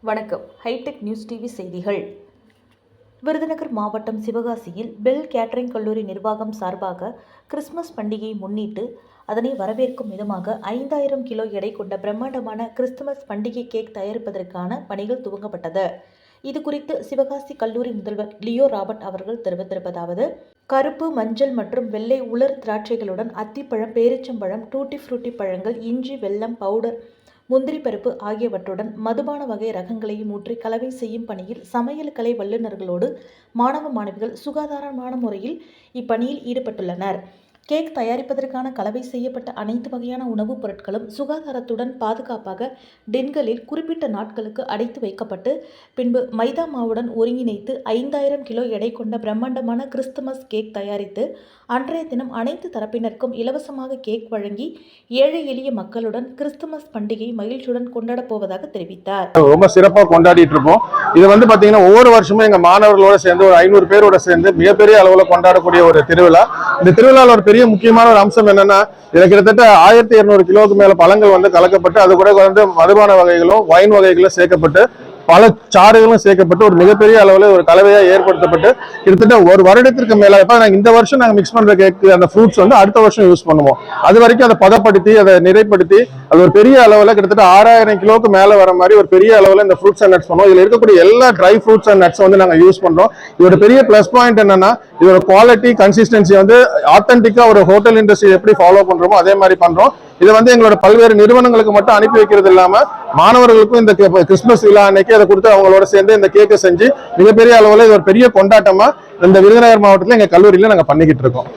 வணக்கம். Hitech news TV செய்திகள். விருதுநகர் மாவட்டம் சிவகாசியில் பெல் கேட்டரிங் கல்லூரி நிர்வாகம் சார்பாக கிறிஸ்மஸ் பண்டிகையை முன்னிட்டு அதனை வரவேற்கும் விதமாக ஐந்தாயிரம் கிலோ எடை கொண்ட பிரம்மாண்டமான கிறிஸ்துமஸ் பண்டிகை கேக் தயாரிப்பதற்கான பணிகள் துவங்கப்பட்டது. இது குறித்து சிவகாசி கல்லூரி முதல்வர் லியோ ராபர்ட் அவர்கள் தெரிவித்திருப்பதாவது கருப்பு மஞ்சள் மற்றும் வெள்ளை உலர் திராட்சைகளுடன் அத்திப்பழம் பேரிச்சம்பழம் டூட்டி ஃப்ரூட்டி பழங்கள் இஞ்சி வெல்லம் பவுடர் முந்திரி பருப்பு ஆகியவற்றுடன் மதுபான வகை ரகங்களையும் ஊற்றி கலவை செய்யும் பணியில் சமையல் கலை வல்லுநர்களோடு மாணவ மாணவிகள் சுகாதாரமான முறையில் இப்பணியில் ஈடுபட்டுள்ளனர். கேக் தயாரிப்பதற்கான கலவை செய்யப்பட்ட அனைத்து வகையான உணவுப் பொருட்களும் சுகாதாரத்துடன் பாதுகாப்பாக டின்களில் குறிப்பிட்ட நாட்களுக்கு அடைத்து வைக்கப்பட்டு பின்பு மைதா மாவுடன் ஒருங்கிணைத்து ஐந்தாயிரம் கிலோ எடை கொண்ட பிரம்மாண்டமான கிறிஸ்துமஸ் கேக் தயாரித்து அன்றைய தினம் அனைத்து தரப்பினருக்கும் இலவசமாக கேக் வழங்கி ஏழை எளிய மக்களுடன் கிறிஸ்துமஸ் பண்டிகை மகிழ்ச்சியுடன் கொண்டாடப் போவதாக தெரிவித்தார். ரொம்ப சிறப்பாக கொண்டாடிட்டு இருப்போம் இது வந்து பார்த்தீங்கன்னா ஒவ்வொரு வருஷமும் எங்கள் மாணவர்களோட சேர்ந்து ஒரு ஐநூறு பேரோட சேர்ந்து மிகப்பெரிய அளவில் கொண்டாடக்கூடிய ஒரு திருவிழா. இந்த திருவிழாவில் ஒரு பெரிய முக்கியமான ஒரு அம்சம் என்னன்னா இதுல கிட்டத்தட்ட ஆயிரத்தி இருநூறு கிலோவுக்கு மேல பழங்கள் வந்து கலக்கப்பட்டு அது கூட வந்து மதுபான வகைகளும் வைன் வகைகளும் சேர்க்கப்பட்டு பல சாறுகளும் சேர்க்கப்பட்டு ஒரு மிகப்பெரிய அளவில் ஒரு கலவையாக ஏற்படுத்தப்பட்டு கிட்டத்தட்ட ஒரு வருடத்திற்கு மேலே இப்போ நாங்கள் இந்த வருஷம் நாங்கள் மிக்ஸ் பண்ணுற கேக்கு அந்த ஃப்ரூட்ஸ் வந்து அடுத்த வருஷம் யூஸ் பண்ணுவோம். அது வரைக்கும் அதை பதப்படுத்தி அதை நிறைப்படுத்தி அது ஒரு பெரிய அளவில் கிட்டத்தட்ட ஆறாயிரம் கிலோக்கு மேலே வர மாதிரி ஒரு பெரிய அளவில் இந்த ஃப்ரூட்ஸ் அண்ட் நட்ஸ் பண்ணுவோம். இதில் இருக்கக்கூடிய எல்லா ட்ரை ஃப்ரூட்ஸ் அண்ட் நட்ஸ் வந்து நாங்கள் யூஸ் பண்ணுறோம் இதோட பெரிய ப்ளஸ் பாயிண்ட் என்னன்னா இதோட குவாலிட்டி கன்சிஸ்டன்சி வந்து ஆத்தென்டிக்கா ஒரு ஹோட்டல் இண்டஸ்ட்ரி எப்படி ஃபாலோ பண்ணுறோமோ அதே மாதிரி பண்ணுறோம் இதை வந்து எங்களோட பல்வேறு நிறுவனங்களுக்கு மட்டும் அனுப்பி வைக்கிறது இல்லாம மாணவர்களுக்கும் இந்த கிறிஸ்துமஸ் விழா அன்னைக்கு அதை கொடுத்து அவங்களோட சேர்ந்து இந்த கேக்கை செஞ்சு மிகப்பெரிய அளவுல இது ஒரு பெரிய கொண்டாட்டமா இந்த விருதுநகர் மாவட்டத்துல எங்க கல்லூரியில நாங்க பண்ணிக்கிட்டு இருக்கோம்.